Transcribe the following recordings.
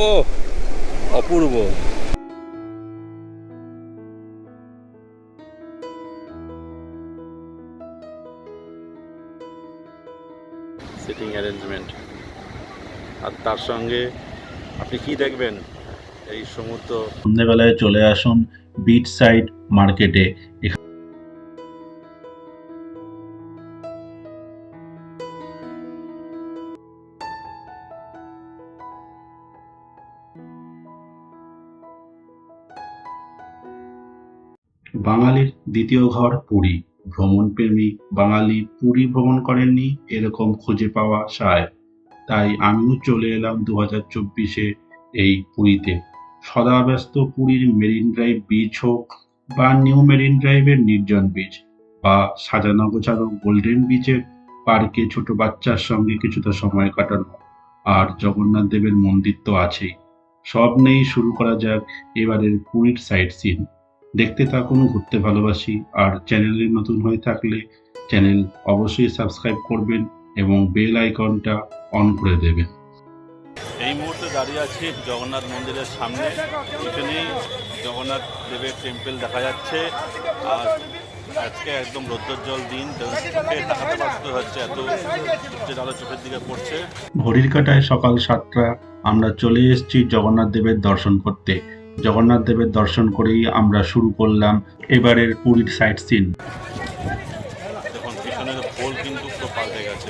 ও, অপূর্ব। Sitting arrangement আর তার সঙ্গে আপনি কি দেখবেন? এই সমুদ্র সন্ধ্যেবেলায় চলে আসুন বিচ সাইড মার্কেটে দ্বিতীয় ঘর পুরী। ভ্রমণপ্রেমী বাঙালি পুরী ভ্রমণ করেননি, এরকম খুঁজে পাওয়া সায় তাই আমিও চলে এলাম দু হাজার চব্বিশে এই পুরীতে। সদাব্যস্ত পুরীর মেরিন ড্রাইভ বিচ হোক বা নিউ মেরিন ড্রাইভের নির্জন বিচ বা সাজানো গোছানো গোল্ডেন বিচের পার্কে ছোট বাচ্চার সঙ্গে কিছুটা সময় কাটানো। আর জগন্নাথ দেবের মন্দির তো আছেই। সব নেই শুরু করা যাক এবারের পুরীর সাইট সিন দেখতে থাকুন ঘুরতে ভালোবাসি। আর চ্যানেলে নতুন হয়ে থাকলে চ্যানেল অবশ্যই সাবস্ক্রাইব করবেন এবং বেল আইকনটা অন করে দেবেন। এই মুহূর্তে দাঁড়িয়ে আছি জগন্নাথ মন্দিরের সামনে। এখানেই জগন্নাথ দেবের টেম্পল দেখা যাচ্ছে। আর আজকে একদম রৌদ্রোজ্জ্বল দিন চোখে তাকাতে বাধ্য হচ্ছে এত সূর্যের আলো চোখের দিকে পড়ছে। ঘড়ির কাটায় সকাল সাতটা আমরা চলে এসেছি জগন্নাথ দেবের দর্শন করতে। জগন্নাথ দেবের দর্শন করেই আমরা শুরু করলাম এবারের পুরীর সাইট সিন দেখুন পিছনের পোল কিন্তু পাল্টে গেছে।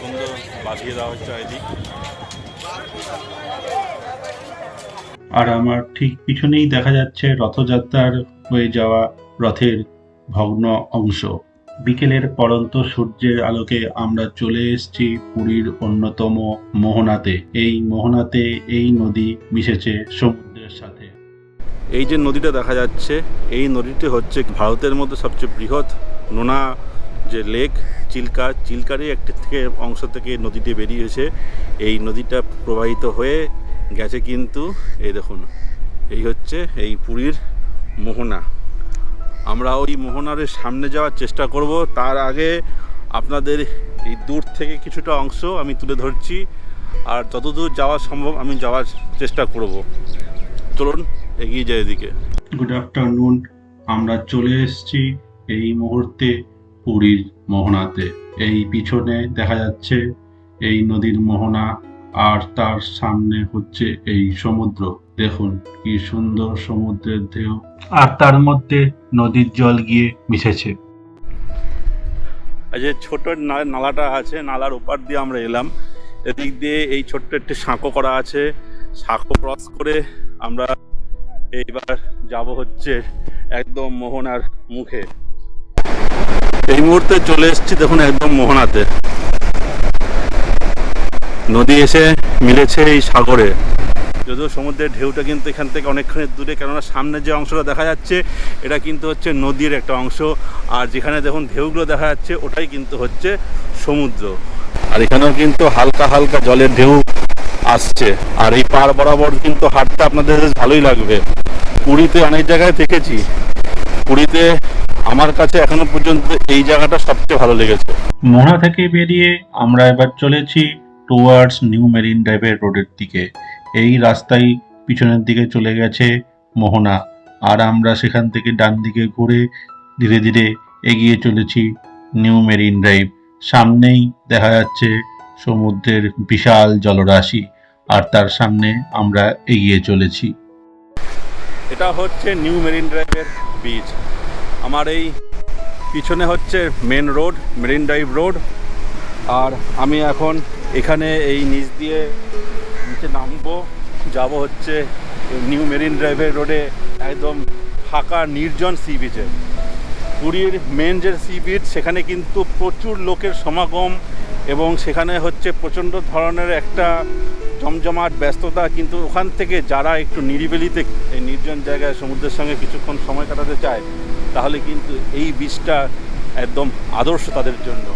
সুন্দর বাঁধিয়ে দেওয়া হচ্ছে এদিক আর আমার ঠিক পিছনেই দেখা যাচ্ছে রথযাত্রার হয়ে যাওয়া রথের ভগ্ন অংশ। বিকেলের পরন্ত সূর্যের আলোকে আমরা চলে এসেছি পুরীর অন্যতম মোহনাতে। এই মোহনাতে এই নদী মিশেছে সমুদ্রের সাথে এই যে নদীটা দেখা যাচ্ছে, এই নদীটি হচ্ছে ভারতের মধ্যে সবচেয়ে বৃহৎ নোনা যে লেক, চিল্কা। চিল্কারই একটি থেকে অংশ থেকে নদীটি বেরিয়েছে। এই নদীটা প্রবাহিত হয়ে গেছে কিন্তু, এই দেখুন, এই হচ্ছে এই পুরীর মোহনা। আমরা ওই মোহনার সামনে যাওয়ার চেষ্টা করব। তার আগে আপনাদের এই দূর থেকে কিছুটা অংশ আমি তুলে ধরছি। আর যতদূর যাওয়া সম্ভব আমি যাওয়ার চেষ্টা করব। চলুন এগিয়ে যায় এদিকে। গুড আফটারনুন আমরা চলে এসেছি এই মুহূর্তে পুরীর মোহনাতে। এই পিছনে দেখা যাচ্ছে এই নদীর মোহনা আর তার সামনে হচ্ছে এই সমুদ্র। দেখুন কি সুন্দর সমুদ্রের ঢেউ। আর তার মধ্যে নদীর জল গিয়ে মিশেছে। যে ছোট নালাটা আছে নালার ওপার দিয়ে আমরা এলাম। এদিক দিয়ে এই ছোট্ট একটি সাঁকো করা আছে। সাঁকো ক্রস করে আমরা এইবার যাব হচ্ছে একদম মোহনার মুখে। এই মুহূর্তে চলে এসেছি দেখুন একদম মোহনাতে। নদী এসে মিলেছে এই সাগরে। যদিও সমুদ্রের ঢেউটা কিন্তু এখান থেকে অনেকখানি দূরে, কেননা সামনে যে অংশটা দেখা যাচ্ছে, এটা কিন্তু হচ্ছে নদীর একটা অংশ। আর যেখানে দেখুন ঢেউগুলো দেখা যাচ্ছে, ওটাই কিন্তু হচ্ছে সমুদ্র। আর এখানেও কিন্তু হালকা হালকা জলের ঢেউ আসছে। আর এই পার বরাবর কিন্তু হাঁটতে আপনাদের ভালোই লাগবে। পুরীতে অনেক জায়গায় দেখেছি। পুরীতে আমার কাছে এখনও পর্যন্ত এই জায়গাটা সবচেয়ে ভালো লেগেছে। মোহনা থেকে বেরিয়ে আমরা এবার চলেছি টুয়ার্ডস নিউ মেরিন ড্রাইভের রোডের দিকে। এই রাস্তায় পিছনের দিকে চলে গেছে মোহনা। আর আমরা সেখান থেকে ডান দিকে ঘুরে ধীরে ধীরে এগিয়ে চলেছি নিউ মেরিন ড্রাইভ সামনেই দেখা যাচ্ছে সমুদ্রের বিশাল জলরাশি। আর তার সামনে আমরা এগিয়ে চলেছি। এটা হচ্ছে নিউ মেরিন ড্রাইভের বিচ। আমার এই পিছনে হচ্ছে main road, marine drive road. আর আমি এখন এখানে এই নিচ দিয়ে নিচে নামবো। যাব হচ্ছে নিউ মেরিন ড্রাইভের রোডে একদম ফাঁকা নির্জন সি বিচে পুরীর মেন যে সি বিচ, সেখানে কিন্তু প্রচুর লোকের সমাগম এবং সেখানে হচ্ছে প্রচণ্ড ধরনের একটা জমজমাট, ব্যস্ততা, কিন্তু ওখান থেকে যারা একটু নিরিবিলিতে এই নির্জন জায়গায় সমুদ্রের সঙ্গে কিছুক্ষণ সময় কাটাতে চায়, তাহলে কিন্তু এই বীজটা একদম আদর্শ তাদের জন্য।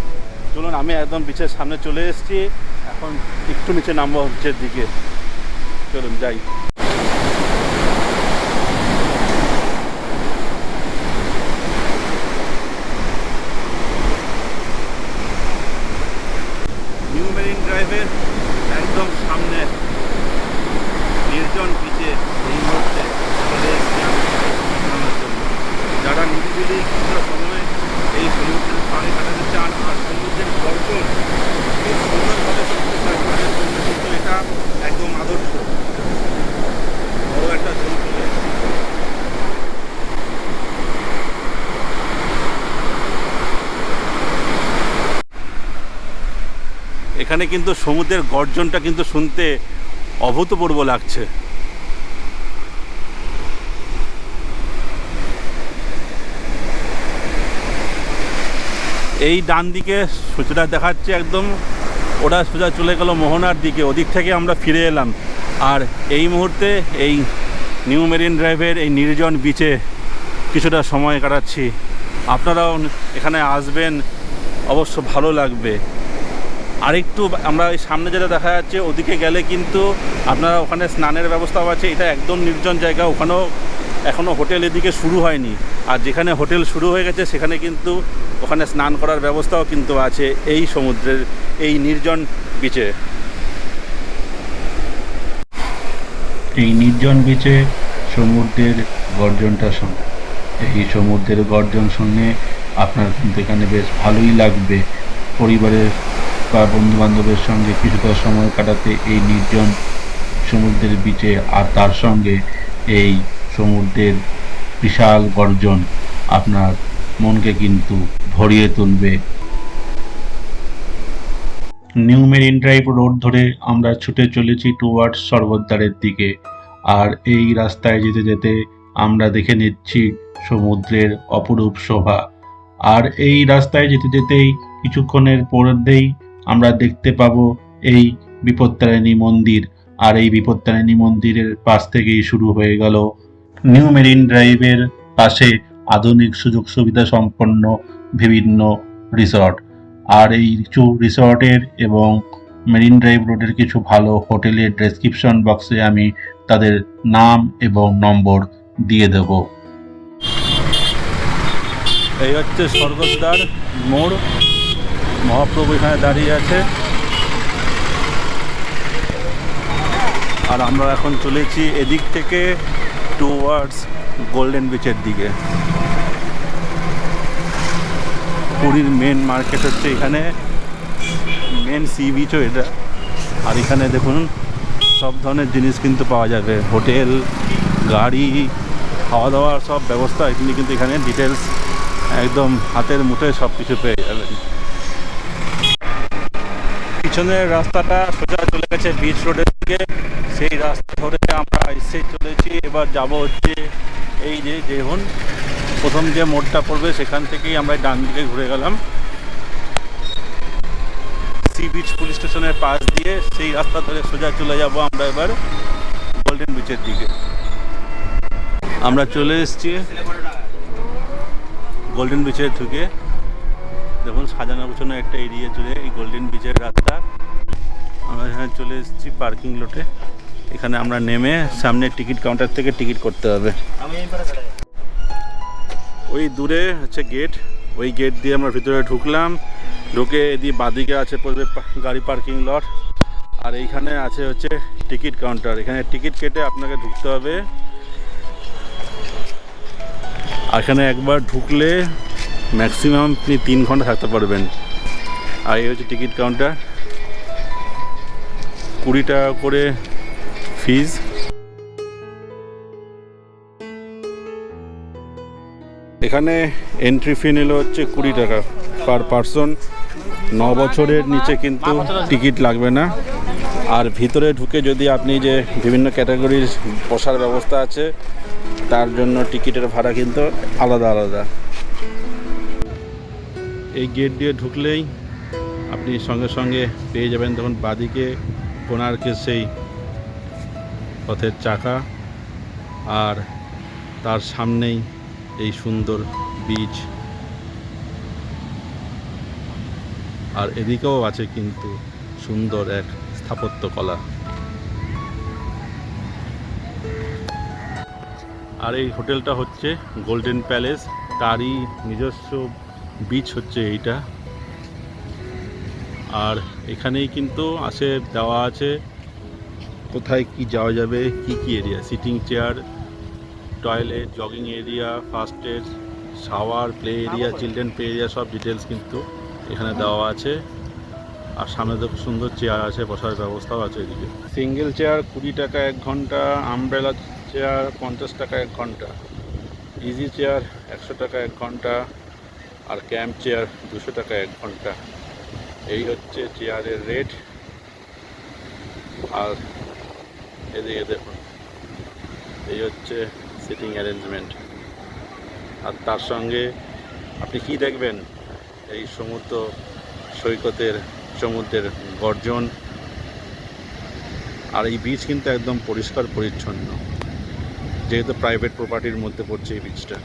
চলুন, আমি একদম বিচের সামনে চলে এসেছি। এখন একটু নিচে নামবো হচ্ছে দিকে। চলুন, যাই নিউ মেরিন ড্রাইভের একদম সামনে নির্জন বিচে এই মুহূর্তে চলে এসেছি আমি ঘোরানোর জন্য যারা নিরিবিলি কিছুটা সময় এই সমুদ্রের পাড়ে কাটাতে চান আর সমুদ্রের গর্জন খুব সুন্দরভাবে করতে চান তাদের জন্য কিন্তু এটা একদম আদর্শ বড় একটা ঝোল চলে এসেছে। এখানে কিন্তু সমুদ্রের গর্জনটা কিন্তু শুনতে অভূতপূর্ব লাগছে। এই ডান দিকে সোজা দেখাচ্ছে একদম। ওটা সোজা চলে গেল মোহনার দিকে, ওদিক থেকে আমরা ফিরে এলাম। আর এই মুহূর্তে এই নিউ মেরিন ড্রাইভের এই নির্জন বিচে কিছুটা সময় কাটাচ্ছি। আপনারাও এখানে আসবেন, অবশ্য ভালো লাগবে। আরেকটু আমরা এই সামনে যেটা দেখা যাচ্ছে, ওদিকে গেলে কিন্তু আপনারা ওখানে স্নানের ব্যবস্থাও আছে। এটা একদম নির্জন জায়গা, ওখানেও এখনও হোটেল এদিকে শুরু হয়নি। আর যেখানে হোটেল শুরু হয়ে গেছে, সেখানে কিন্তু ওখানে স্নান করার ব্যবস্থাও কিন্তু আছে এই সমুদ্রের, এই নির্জন বিচে এই নির্জন বিচে সমুদ্রের গর্জনটা শুন এই সমুদ্রের গর্জন শুনে আপনার কিন্তু এখানে বেশ ভালোই লাগবে। পরিবারের বা বন্ধু বান্ধবের সঙ্গে কিছুটা সময় কাটাতে এই নির্জন সমুদ্রের বিচে আর তার সঙ্গে এই সমুদ্রের বিশাল গর্জন আপনার মনকে কিন্তু ভরিয়ে তুলবে। নিউ মেরিন ড্রাইভ রোড ধরে আমরা ছুটে চলেছি টুয়ার্ডস স্বর্গদ্বারের দিকে। আর এই রাস্তায় যেতে যেতে আমরা দেখে নিচ্ছি সমুদ্রের অপরূপ শোভা। আর এই রাস্তায় যেতে যেতেই কিছুক্ষণের পরেই আমরা দেখতে পাবো এই বিপত্তারিণী মন্দির আর এই বিপত্তারিণী মন্দিরের পাশ থেকেই শুরু হয়ে গেল নিউ মেরিন ড্রাইভের পাশে আধুনিক সুযোগ সুবিধা সম্পন্ন বিভিন্ন রিসর্ট। আর এই কিছু রিসর্টের এবং মেরিন ড্রাইভ রোডের কিছু ভালো হোটেলের ডেসক্রিপশন বক্সে আমি তাদের নাম এবং নম্বর দিয়ে দেব। এই হচ্ছে স্বর্গদ্বার মোড়। মহাপ্রভু এখানে দাঁড়িয়ে আছে। আর আমরা এখন চলেছি এদিক থেকে টুয়ার্ডস গোল্ডেন বিচের দিকে। পুরীর মেন মার্কেট হচ্ছে এখানে। মেন সি বিচও এটা। আর এখানে দেখুন, সব ধরনের জিনিস কিন্তু পাওয়া যাবে। হোটেল, গাড়ি খাওয়া দাওয়ার সব ব্যবস্থা এখানে কিন্তু এখানে ডিটেলস একদম হাতের মুঠোয় সব কিছু পেয়ে যাবেন। পিছনের রাস্তাটা সোজা চলে গেছে বিচ রোডের দিকে। সেই রাস্তা ধরে আমরা এসে চলেছি। এবার যাব হচ্ছে এই যে দেখুন প্রথম যে মোড়টা পড়বে, সেখান থেকেই আমরা ডান দিকে ঘুরে গেলাম। সি বিচ পুলিশ স্টেশনের পাশ দিয়ে সেই রাস্তা ধরে সোজা চলে যাব আমরা এবার গোল্ডেন বিচের দিকে। আমরা চলে এসেছি গোল্ডেন বিচের ঢুকে। দেখুন, সাজানো গোছানো একটা এরিয়া জুড়ে এই গোল্ডেন বিচের রাস্তা। এখানে চলে এসেছি পার্কিং লটে। এখানে আমরা নেমে সামনে টিকিট কাউন্টার থেকে টিকিট করতে হবে। ওই দূরে হচ্ছে গেট। ওই গেট দিয়ে আমরা ভিতরে ঢুকলাম। ঢুকে এদিকে বাদিকে আছে পড়বে গাড়ি পার্কিং লট। আর এইখানে আছে হচ্ছে টিকিট কাউন্টার। এখানে টিকিট কেটে আপনাকে ঢুকতে হবে। আর এখানে একবার ঢুকলে ম্যাক্সিমাম আপনি তিন ঘণ্টা থাকতে পারবেন। আর এই হচ্ছে টিকিট কাউন্টার। কুড়ি টাকা করে ফিজ এখানে এন্ট্রি ফি নিল হচ্ছে কুড়ি টাকা পার পারসন ন বছরের নিচে কিন্তু টিকিট লাগবে না। আর ভিতরে ঢুকে যদি আপনি যে বিভিন্ন ক্যাটাগরির বসার ব্যবস্থা আছে, তার জন্য টিকিটের ভাড়া কিন্তু আলাদা আলাদা। এই গেট দিয়ে ঢুকলেই আপনি সঙ্গে সঙ্গে পেয়ে যাবেন। তখন বাদিকে কোনার্কের সেই পথের চাকা আর তার সামনেই এই সুন্দর বীজ আর এদিকেও আছে কিন্তু সুন্দর এক স্থাপত্যকলা। আর এই হোটেলটা হচ্ছে গোল্ডেন প্যালেস। তারই নিজস্ব বিচ হচ্ছে এইটা। আর এখানেই কিন্তু আছে দেওয়া আছে। কোথায় কি যাওয়া যাবে কি কি area sitting chair toilet jogging area first aid shower play area children play area সব ডিটেলস কিন্তু এখানে দেওয়া আছে। আর সামনে তো খুব সুন্দর চেয়ার আছে বসার ব্যবস্থাও আছে এদিকে। সিঙ্গেল চেয়ার কুড়ি টাকা এক ঘণ্টা আমব্রেলা চেয়ার পঞ্চাশ টাকা এক ঘণ্টা। ইজি চেয়ার একশো টাকা এক ঘণ্টা। আর ক্যাম্প চেয়ার দুশো টাকা এক ঘণ্টা। এই হচ্ছে চেয়ারের রেট। আর এদিকে দেখুন, এই হচ্ছে সিটিং অ্যারেঞ্জমেন্ট। আর তার সঙ্গে আপনি কি দেখবেন? এই সমুদ্র সৈকতের, সমুদ্রের গর্জন। আর এই বীচ কিন্তু একদম পরিষ্কার পরিচ্ছন্ন। যেহেতু প্রাইভেট প্রপার্টির মধ্যে পড়ছে এই বীচটা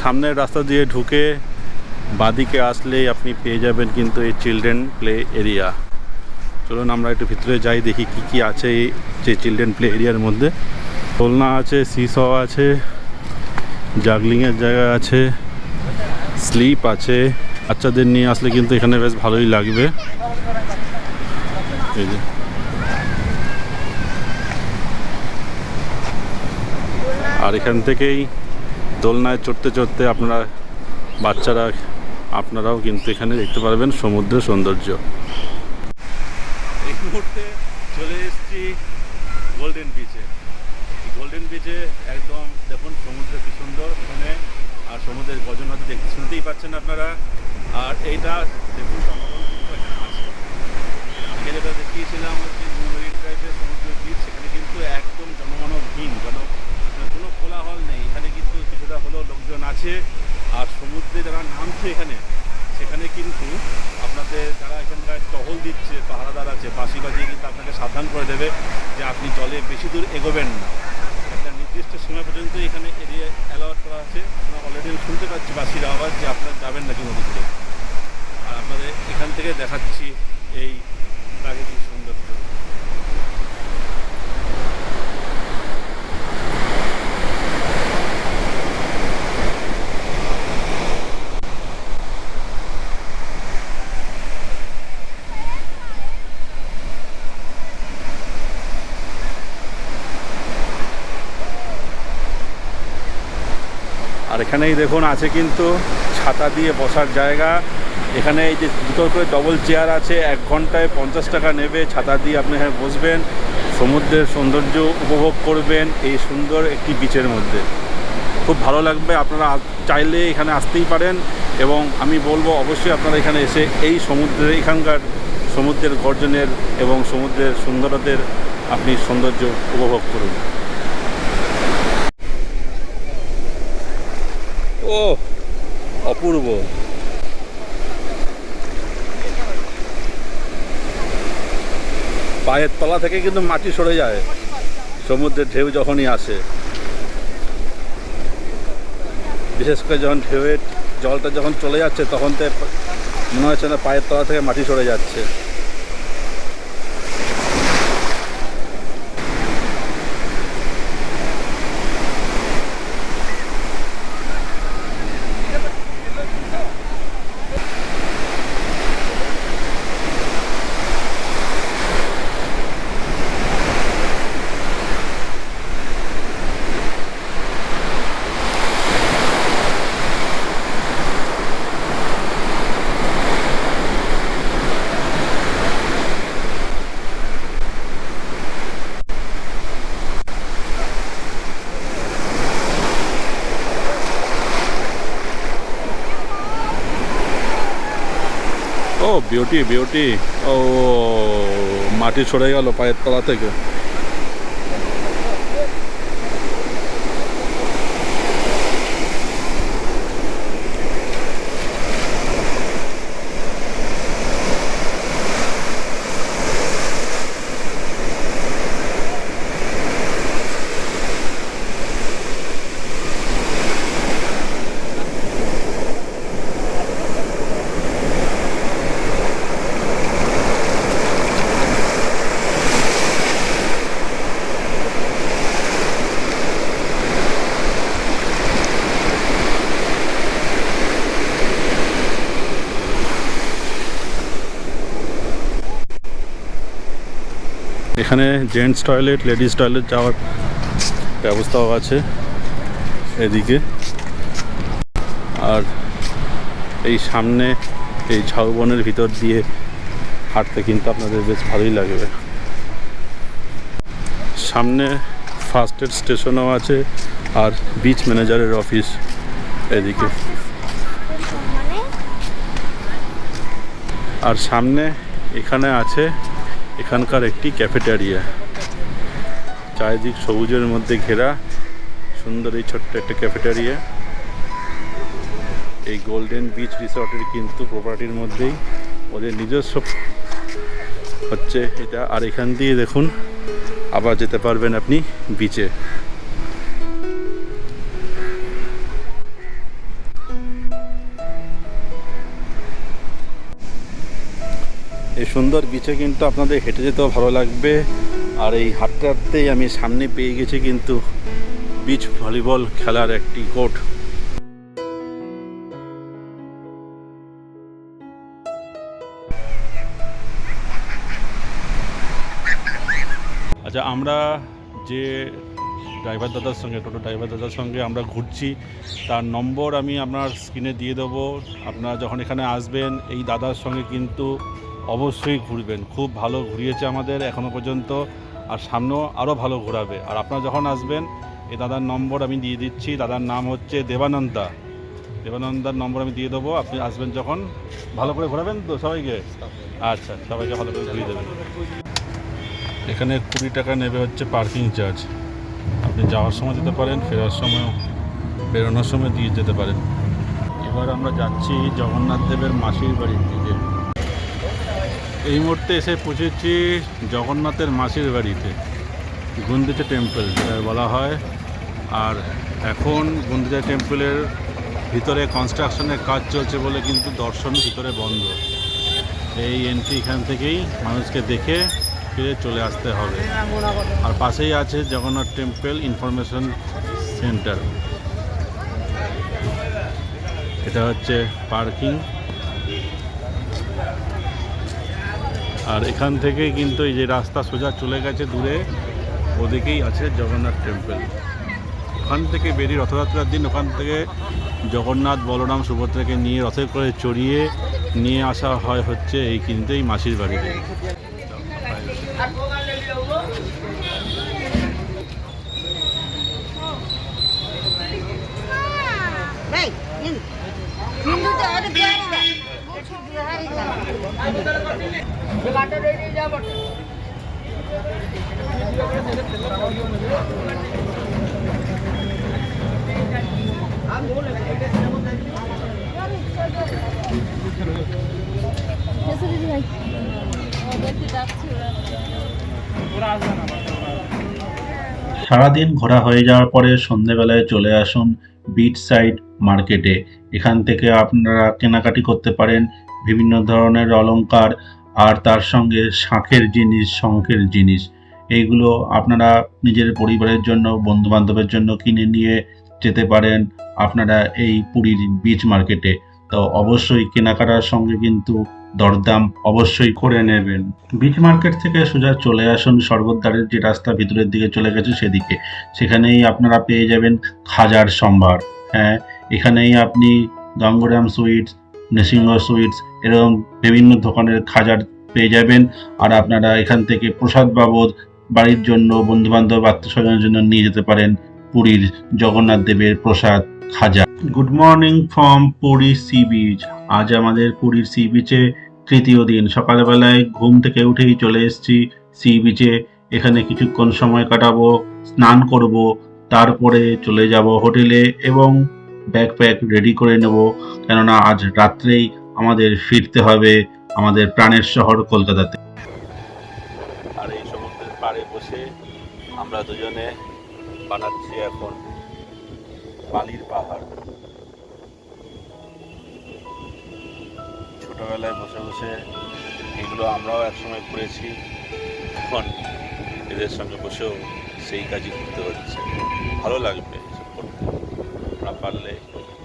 সামনের রাস্তা দিয়ে ঢুকে বাদিকে আসলেই আপনি পেয়ে যাবেন কিন্তু এই চিলড্রেন প্লে এরিয়া। চলুন আমরা একটু ভিতরে যাই, দেখি কি কি আছে এই যে চিলড্রেন প্লে এরিয়ার মধ্যে। দোলনা আছে, সিস আছে, জাগলিংয়ের জায়গা আছে, স্লিপ আছে। বাচ্চাদের নিয়ে আসলে কিন্তু এখানে বেশ ভালোই লাগবে। এই আর এখান থেকেই দোলনায় চড়তে চড়তে আপনারা বাচ্চারা আপনারাও কিন্তু এখানে দেখতে পারবেন সমুদ্রের সৌন্দর্য। এই মুহূর্তে চলে এসেছি গোল্ডেন বিচে গোল্ডেন বিচে একদম দেখুন, সমুদ্র কি সুন্দর এখানে। আর সমুদ্রের গজন হয়তো দেখতে শুনতেই পাচ্ছেন আপনারা। আর এইটা দেখুন আগে যেটা দেখিয়েছিলাম হচ্ছে মেরিন ড্রাইভের সমুদ্র বিচ সেখানে কিন্তু একদম জনমানবহীন জন কোনো কোলাহল নেই। এখানে কিন্তু কিছুটা হলেও লোকজন আছে। আর সমুদ্রে যারা নামছে এখানে, সেখানে কিন্তু আপনাদের যারা এখানকার টহল দিচ্ছে, পাহারাদার আছে, বাঁশি বাজিয়ে কিন্তু আপনাকে সাবধান করে দেবে যে আপনি জলে বেশি দূর এগোবেন না। একটা নির্দিষ্ট সময় পর্যন্ত এখানে এরিয়া অ্যালাউট করা আছে। আমরা অলরেডি শুনতে পাচ্ছি বাসির আওয়াজ যে আপনারা যাবেন নাকি নদীতে। আর আপনাদের এখান থেকে দেখাচ্ছি এই প্রাকৃতিক সৌন্দর্য আর এখানেই দেখুন, আছে কিন্তু ছাতা দিয়ে বসার জায়গা। এখানে এই যে দুটো করে ডবল চেয়ার আছে, এক ঘন্টায় পঞ্চাশ টাকা নেবে, ছাতা দিয়ে আপনি এখানে বসবেন, সমুদ্রের সৌন্দর্য উপভোগ করবেন এই সুন্দর একটি বিচের মধ্যে। খুব ভালো লাগবে, আপনারা চাইলে এখানে আসতেই পারেন এবং আমি বলব অবশ্যই আপনারা এখানে এসে এই সমুদ্রের, এখানকার সমুদ্রের গর্জনের এবং সমুদ্রের সুন্দরতার আপনি সৌন্দর্য উপভোগ করুন। ও, অপূর্ব। পায়ের তলা থেকে কিন্তু মাটি সরে যায়। সমুদ্রের ঢেউ যখনই আসে। বিশেষ করে যখন ঢেউয়ের জলটা যখন চলে যাচ্ছে, তখন তো মনে হচ্ছে না পায়ের তলা থেকে মাটি সরে যাচ্ছে ও বিউটি বিউটি। ও মাটি সরে গেল পায়ের তলা থেকে। এখানে জেন্টস টয়লেট লেডিস টয়লেট যাওয়ার ব্যবস্থাও আছে এদিকে। আর এই সামনে এই ঝাউবনের ভিতর দিয়ে হাঁটতে কিন্তু আপনাদের বেশ ভালোই লাগবে। সামনে ফার্স্ট এড স্টেশনও আছে আর বিচ ম্যানেজারের অফিস এদিকে। মানে? আর সামনে এখানে আছে এখানকার একটি ক্যাফেটেরিয়া চারিদিক সবুজের মধ্যে ঘেরা। সুন্দর এই ছোট্ট একটা ক্যাফেটেরিয়া এই গোল্ডেন বিচ রিসর্টের কিন্তু প্রপার্টির মধ্যেই ওদের নিজস্ব হচ্ছে এটা। আর এখান দিয়ে দেখুন, আবার যেতে পারবেন আপনি বিচে এই সুন্দর বিচে কিন্তু আপনাদের হেঁটে যেতেও ভালো লাগবে। আর এই হাঁটতে হাঁটতেই আমি সামনে পেয়ে গেছি কিন্তু বিচ ভলিবল খেলার একটি কোর্ট। আচ্ছা আমরা যে ড্রাইভার দাদার সঙ্গে, টোটো ড্রাইভার দাদার সঙ্গে আমরা ঘুরছি, তার নম্বর আমি আপনার স্ক্রিনে দিয়ে দেবো। আপনারা যখন এখানে আসবেন, এই দাদার সঙ্গে কিন্তু অবশ্যই ঘুরবেন। খুব ভালো ঘুরিয়েছে আমাদের এখনও পর্যন্ত, আর সামনেও আরও ভালো ঘোরাবে। আর আপনারা যখন আসবেন এই দাদার নম্বর আমি দিয়ে দিচ্ছি। দাদার নাম হচ্ছে দেবানন্দা। দেবানন্দার নম্বর আমি দিয়ে দেবো। আপনি আসবেন যখন, ভালো করে ঘোরাবেন তো সবাইকে? আচ্ছা সবাইকে ভালো করে ঘুরিয়ে দেবেন। এখানে কুড়ি টাকা নেবে হচ্ছে পার্কিং চার্জ। আপনি যাওয়ার সময় দিতে পারেন, ফেরার সময় বেরোনোর সময় দিয়ে যেতে পারেন। এবার আমরা যাচ্ছি জগন্নাথ দেবের মাসির বাড়ির দিকে। এই মুহূর্তে এসে পৌঁছেছি জগন্নাথের মাসির বাড়িতে, গুন্দিচা টেম্পল যেটা বলা হয়। আর এখন গুন্দিচা টেম্পলের ভিতরে কনস্ট্রাকশনের কাজ চলছে বলে কিন্তু দর্শন ভিতরে বন্ধ। এই এন্ট্রি এখান থেকেই মানুষকে দেখে ফিরে চলে আসতে হবে। আর পাশেই আছে জগন্নাথ টেম্পল ইনফরমেশন সেন্টার এটা হচ্ছে পার্কিং আর এখান থেকে কিন্তু এই যে রাস্তা সোজা চলে গেছে দূরে ওদিকেই আছে জগন্নাথ টেম্পল ওখান থেকে বেরিয়ে রথযাত্রার দিন ওখান থেকে জগন্নাথ বলরাম সুভদ্রাকে নিয়ে রথে করে চড়িয়ে নিয়ে আসা হয় হচ্ছে এই কিন্তু এই মাসির বাড়িতে nhìn. সারাদিন ঘোরা হয়ে যাওয়ার পরে সন্ধেবেলায় চলে আসুন বিচ সাইড মার্কেটে এখান থেকে আপনারা কেনাকাটি করতে পারেন বিভিন্ন ধরনের অলংকার আর তার সঙ্গে শাঁখের জিনিস, শঙ্খের জিনিস। এইগুলো আপনারা নিজের পরিবারের জন্য বন্ধু বান্ধবের জন্য কিনে নিয়ে যেতে পারেন আপনারা এই পুরীর বিচ মার্কেটে। তো অবশ্যই কেনাকাটার সঙ্গে কিন্তু দরদাম অবশ্যই করে নেবেন। বিচ মার্কেট থেকে সোজা চলে আসুন স্বর্গদ্বারের যে রাস্তা ভিতরের দিকে চলে গেছে সেদিকে। সেখানেই আপনারা পেয়ে যাবেন খাজার সম্ভার। হ্যাঁ এখানেই আপনি গঙ্গরাম সুইটস নৃসিংহ সুইটস এরকম বিভিন্ন দোকানের খাজার পেয়ে যাবেন। আর আপনারা এখান থেকে প্রসাদ বাবদ বাড়ির জন্য বন্ধু বান্ধব আত্মীয় জন্য নিয়ে যেতে পারেন পুরীর জগন্নাথ দেবের prasad, khaja. Good morning from Puri sea beach আজ আমাদের পুরীর সি বিচে তৃতীয় দিন। সকালবেলায় ঘুম থেকে উঠেই চলে এসেছি সি বিচে এখানে কিছুক্ষণ সময় কাটাবো, স্নান করব, তারপরে চলে যাব হোটেলে এবং ব্যাগ প্যাক রেডি করে নেব। কেননা আজ রাত্রেই আমাদের ফিরতে হবে আমাদের প্রাণের শহর কলকাতাতে। আর এই সমুদ্রের পাড়ে বসে আমরা দুজনে বানাচ্ছি এখন বালির পাহাড়। ছোটবেলায় বসে বসে এগুলো আমরাও একসময় করেছি। এখন এদের সঙ্গে বসেও সেই কাজই করতে হচ্ছে। ভালো লাগবে। আপনারা পারলে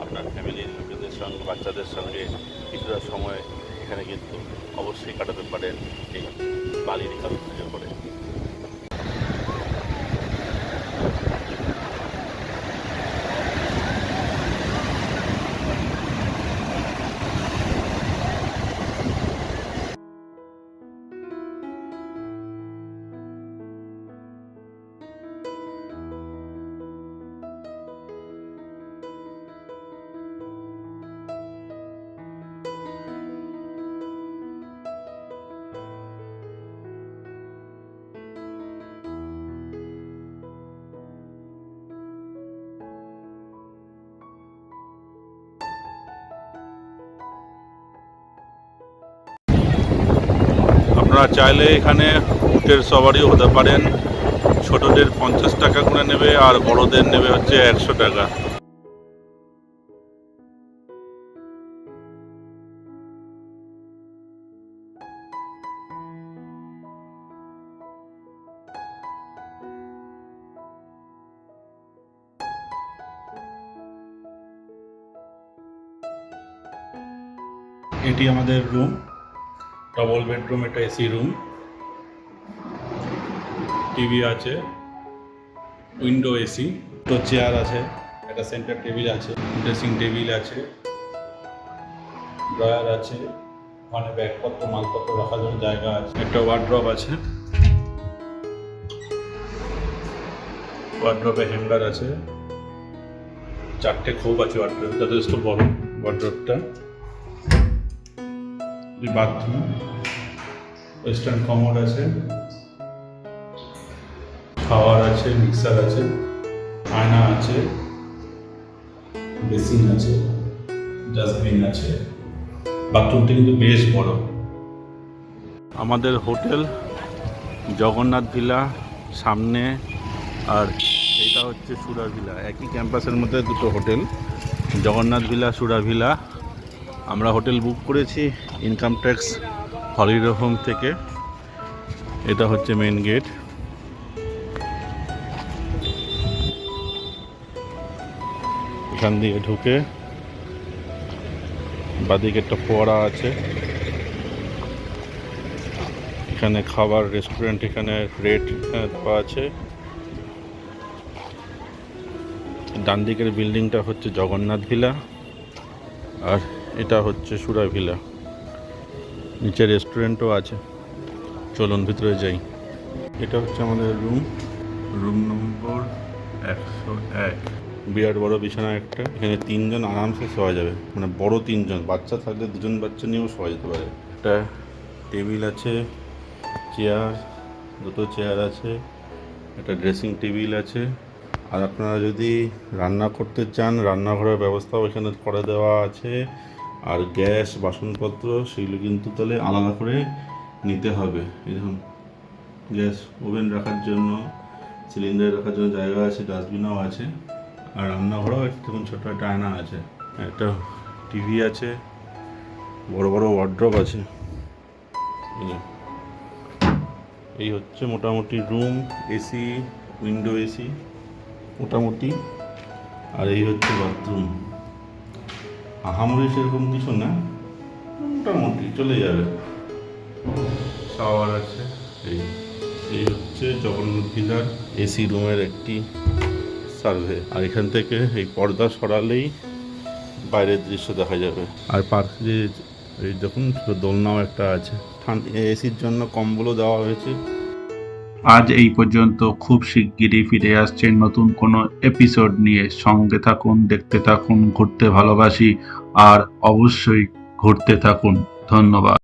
আপনার ফ্যামিলির লোকেদের সঙ্গে, বাচ্চাদের সঙ্গে কিছুটা সময় এখানে কিন্তু অবশ্যই কাটাতে পারেন। এই বালির কারুকার্য আপনারা চাইলে এখানে উটের সবারিও হতে পারেন। ছোটদের পঞ্চাশ টাকা করে নেবে আর বড়দের নেবে হচ্ছে একশো টাকা। এটি আমাদের রুম ডবল বেডরুম এটা এসি রুম টিভি আছে। উইন্ডো এসি দুটো চেয়ার আছে। একটা সেন্টার টেবিল আছে। ড্রেসিং টেবিল আছে। ড্রয়ার আছে। ওখানে ব্যাগপত্র, মালপত্র রাখার জন্য জায়গা আছে। একটা ওয়ার্ড্রপ আছে। ওয়ার্ড্রপে হ্যাঙ্গার আছে। চারটে খোপ আছে ওয়ার্ড্রপে যথেষ্ট বড় ওয়ার্ড্রপটা বাথরুম ওয়েস্টার্ন কমোড আছে, খাওয়ার আছে মিক্সার আছে, আয়না আছে বেসিন আছে ডাস্টবিন আছে। বাথরুমটা কিন্তু বেশ বড়। আমাদের হোটেল জগন্নাথ ভিলা সামনে, আর এটা হচ্ছে সুরা ভিলা। একই ক্যাম্পাসের মধ্যে দুটো hotel, Jagannath villa, Sura villa. আমরা হোটেল বুক করেছি ইনকাম ট্যাক্স হলিডে হোম থেকে। এটা হচ্ছে মেন গেট। এখান দিয়ে ঢুকে বাদিকে একটা ফোয়ারা আছে। এখানে খাবার রেস্টুরেন্ট এখানে রেট আছে। ডান দিকের বিল্ডিংটা হচ্ছে জগন্নাথ ভিলা আর এটা হচ্ছে সুরা ভিলা। নিচে রেস্টুরেন্টও আছে। চলুন ভিতরে যাই। এটা হচ্ছে আমাদের রুম রুম নম্বর একশো এক। বিরাট বড় বিছানা একটা। এখানে তিনজন আরামসে শোয়া যাবে। মানে বড় তিনজন। বাচ্চা থাকলে দুজন বাচ্চা নিয়েও শোয়া যেতে পারে। একটা টেবিল আছে চেয়ার দুটো চেয়ার আছে, একটা ড্রেসিং টেবিল আছে। আর আপনারা যদি রান্না করতে চান, রান্নাঘরের ব্যবস্থাও এখানে করে দেওয়া আছে। আর গ্যাস, বাসনপত্র, সেগুলো কিন্তু তাহলে আলাদা করে নিতে হবে। এরকম গ্যাস ওভেন রাখার জন্য, সিলিন্ডার রাখার জন্য জায়গা আছে, ডাস্টবিনও আছে, আর রান্নাঘরেও একটা ছোটো একটা আয়না আছে, একটা টিভি আছে, বড় বড় ওয়ার্ড্রপ আছে। এই হচ্ছে মোটামুটি রুম এসি উইন্ডো এসি মোটামুটি। আর এই হচ্ছে বাথরুম আহামরি সেরকম কিছু না মোটামুটি চলে যাবে। শাওয়ার আছে। এই এই হচ্ছে জগন্নাথ ভিলার এসি রুমের একটি সার্ভে। আর এখান থেকে এই পর্দা সরালেই বাইরের দৃশ্য দেখা যাবে। আর পার্ক যে এই দেখুন দোলনাও একটা আছে। এসির জন্য কম্বলও দেওয়া হয়েছে। আজ এই পর্যন্ত খুব শিগগিরই ফিরে আসছেন নতুন কোনো এপিসোড নিয়ে। সঙ্গে থাকুন, দেখতে থাকুন, ঘুরতে ভালোবাসি, আর অবশ্যই ঘুরতে থাকুন। ধন্যবাদ।